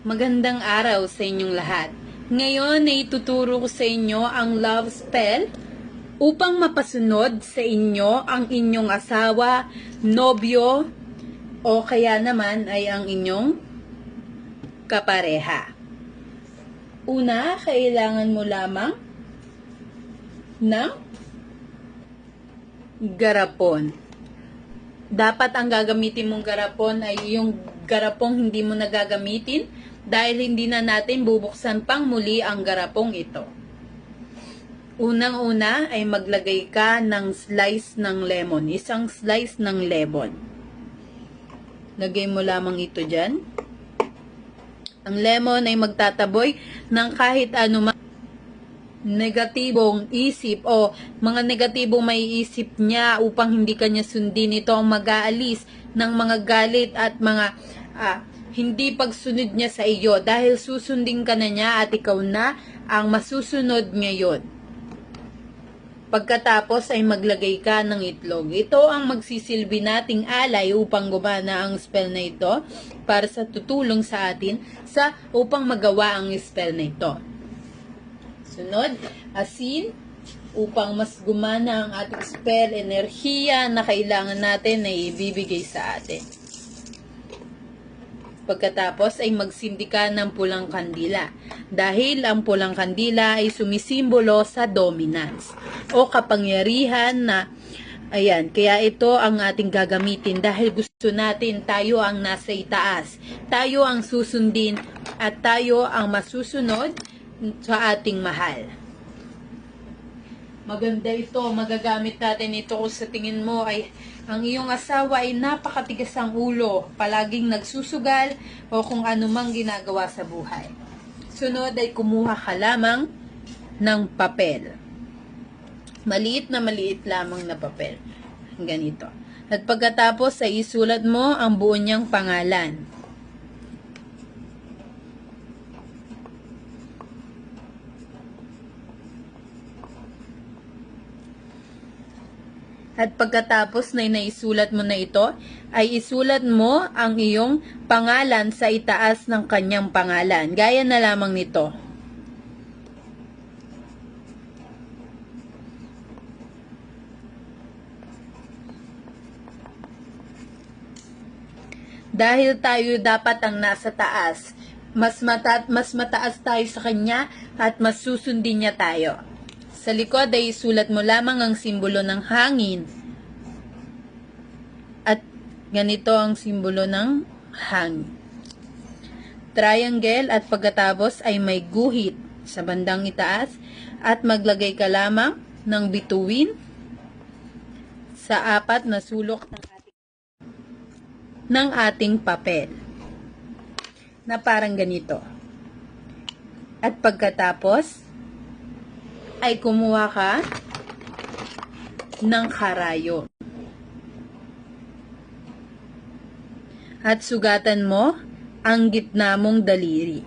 Magandang araw sa inyong lahat. Ngayon ay ituturo ko sa inyo ang love spell upang mapasunod sa inyo ang inyong asawa, nobyo, o kaya naman ay ang inyong kapareha. Una, kailangan mo lamang ng garapon. Dapat ang gagamitin mong garapon ay yung garapong hindi mo nagagamitin dahil hindi na natin bubuksan pang muli ang garapong ito. Unang-una ay maglagay ka ng slice ng lemon, isang slice ng lemon. Lagay mo lamang ito dyan. Ang lemon ay magtataboy ng kahit ano negatibong isip o mga negatibong may isip niya upang hindi kanya sundin ito ang mag-aalis ng mga galit at mga ah, hindi pagsunod niya sa iyo dahil susundin ka na niya at ikaw na ang masusunod ngayon. Pagkatapos ay maglagay ka ng itlog. Ito ang magsisilbi nating alay upang gumana ang spell na ito para sa tutulong sa atin sa upang magawa ang spell na ito. Sunod, asin upang mas gumana ang ating spell, enerhiya na kailangan natin na ibibigay sa atin. Pagkatapos ay magsindi ka ng pulang kandila dahil ang pulang kandila ay sumisimbolo sa dominance o kapangyarihan na Ayan, kaya ito ang ating gagamitin dahil gusto natin tayo ang nasa itaas. Tayo ang susundin at tayo ang masusunod sa ating mahal. Maganda ito, magagamit natin ito kung sa tingin mo ay ang iyong asawa ay napakatigas ang ulo, palaging nagsusugal o kung anumang ginagawa sa buhay. Sunod ay kumuha ka lamang ng papel. Maliit na maliit lamang na papel. Ganito. At pagkatapos ay isulat mo ang buo niyang pangalan. At pagkatapos na naisulat mo na ito, ay isulat mo ang iyong pangalan sa itaas ng kanyang pangalan. Gaya na lamang nito. Dahil tayo dapat ang nasa taas, mas, mata mas mataas tayo sa kanya at mas susundin niya tayo. Sa likod ay isulat mo lamang ang simbolo ng hangin. At ganito ang simbolo ng hangin. Triangle at pagkatapos ay may guhit sa bandang itaas at maglagay ka lamang ng bituin sa apat na sulok ng ating, ng ating papel na parang ganito. At pagkatapos, ay kumuha ka ng karayo. At sugatan mo ang gitna mong daliri.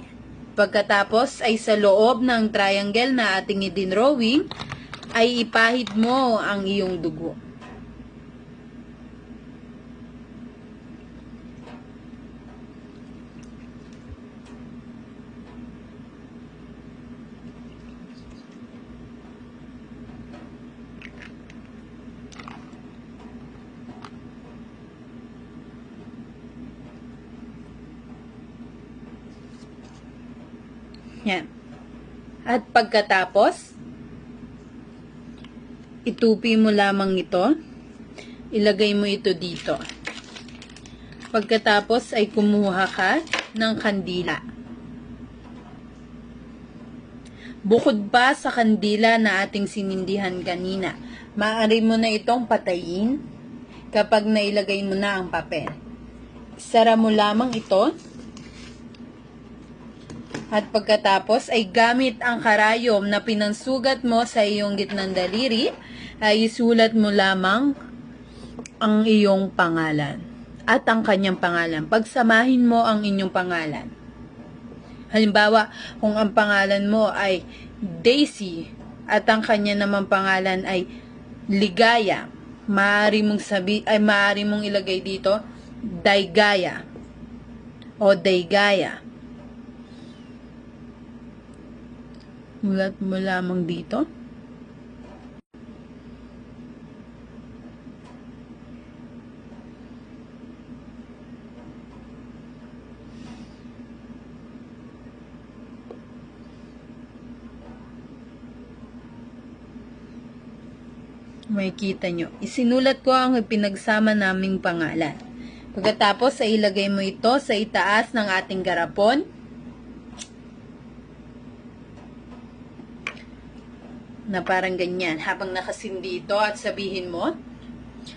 Pagkatapos ay sa loob ng triangle na ating idinrawing, ay ipahid mo ang iyong dugo. Yan. At pagkatapos, itupi mo lamang ito. Ilagay mo ito dito. Pagkatapos ay kumuha ka ng kandila. Bukod pa sa kandila na ating sinindihan kanina, maaari mo na itong patayin kapag nailagay mo na ang papel. Sara mo lamang ito at pagkatapos ay gamit ang karayom na pinansugat mo sa iyong gitnang daliri, ay isulat mo lamang ang iyong pangalan at ang kanyang pangalan. Pagsamahin mo ang inyong pangalan. Halimbawa, kung ang pangalan mo ay Daisy at ang kanya naman pangalan ay Ligaya, maaari mong sabi ay maaari mong ilagay dito Daigaya o Daigaya Mulat mo lamang dito. May kita nyo. Isinulat ko ang pinagsama naming pangalan. Pagkatapos ay ilagay mo ito sa itaas ng ating garapon. Na parang ganyan. Habang nakasindi ito at sabihin mo,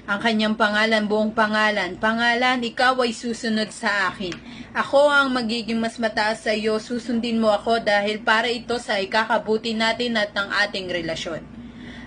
ang kanyang pangalan, buong pangalan. Pangalan, ikaw ay susunod sa akin. Ako ang magiging mas mataas sa iyo. Susundin mo ako dahil para ito sa ikakabuti natin at ng ating relasyon.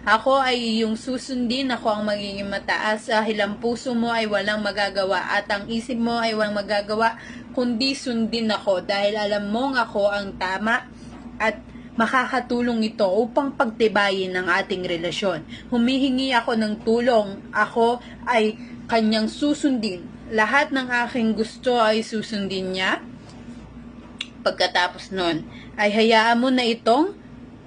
Ako ay iyong susundin, ako ang magiging mataas dahil ang puso mo ay walang magagawa at ang isip mo ay walang magagawa kundi sundin ako dahil alam mong ako ang tama at makakatulong ito upang pagtibayin ang ating relasyon. Humihingi ako ng tulong, ako ay kanyang susundin. Lahat ng aking gusto ay susundin niya. Pagkatapos nun, ay hayaan mo na itong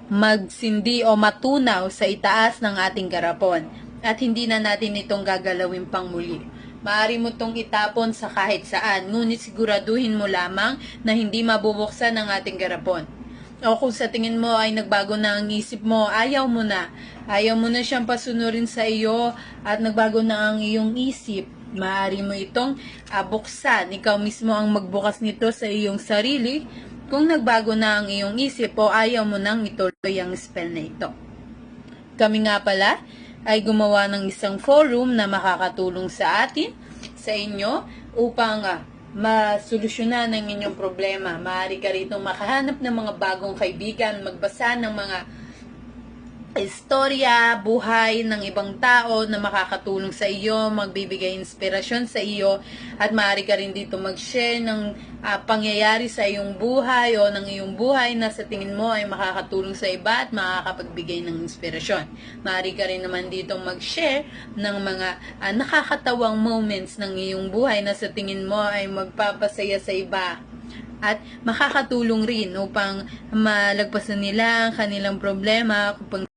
magsindi o matunaw sa itaas ng ating garapon at hindi na natin itong gagalawin pang muli. Maaari mo itong itapon sa kahit saan, ngunit siguraduhin mo lamang na hindi mabubuksan ang ating garapon. O kung sa tingin mo ay nagbago na ang isip mo, ayaw mo na. Ayaw mo na siyang pasunurin sa iyo at nagbago na ang iyong isip. Maaari mo itong ah, buksan. Ikaw mismo ang magbukas nito sa iyong sarili kung nagbago na ang iyong isip o ayaw mo nang ituloy ang spell na ito. Kami nga pala ay gumawa ng isang forum na makakatulong sa atin, sa inyo, upang ah, masolusyonan ang inyong problema. Maaari ka rito makahanap ng mga bagong kaibigan, magbasa ng mga istorya, buhay ng ibang tao na makakatulong sa iyo, magbibigay inspirasyon sa iyo, at maaari ka rin dito mag-share ng ah, pangyayari sa iyong buhay o ng iyong buhay na sa tingin mo ay makakatulong sa iba at makakapagbigay ng inspirasyon. Maaari ka rin naman dito mag-share ng mga ah, nakakatawang moments ng iyong buhay na sa tingin mo ay magpapasaya sa iba at makakatulong rin upang malagpasan nila ang kanilang problema kung